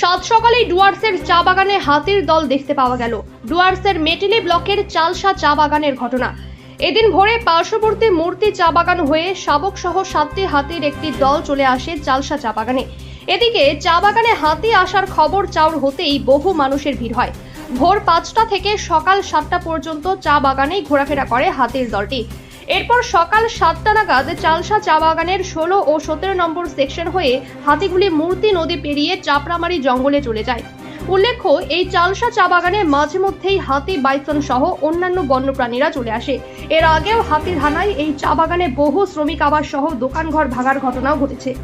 সাত সকালেই ডুয়ার্সের চা বাগানে হাতির দল দেখতে পাওয়া গেল। ডুয়ার্সের মেটিলি ব্লকের চালসা চা বাগানের ঘটনা। এদিন ভোরে পার্শ্ববর্তী মূর্তি চা বাগান হয়ে শাবক সহ সাতটি হাতির একটি দল চলে আসে চালসা চা বাগানে। এদিকে চা বাগানে হাতি আসার খবর চাউর হতেই বহু মানুষের ভিড় হয়। ভোর পাঁচটা থেকে সকাল সাতটা পর্যন্ত চা বাগানেই ঘোরাফেরা করে হাতির দলটি। এরপর সকাল সাতটা নাগাদ চালসা চা বাগানের ষোলো ও সতেরো নম্বর সেকশন হয়ে হাতিগুলি মূর্তি নদী পেরিয়ে চাপড়ামারি জঙ্গলে চলে যায়। উল্লেখ্য, এই চালসা চা বাগানে মাঝে মধ্যেই হাতি বাইসন সহ অন্যান্য বন্যপ্রাণীরা চলে আসে। এর আগেও হাতির হানায় এই চা বাগানে বহু শ্রমিক আবাস সহ দোকানঘর ভাঙার ঘটনাও ঘটেছে।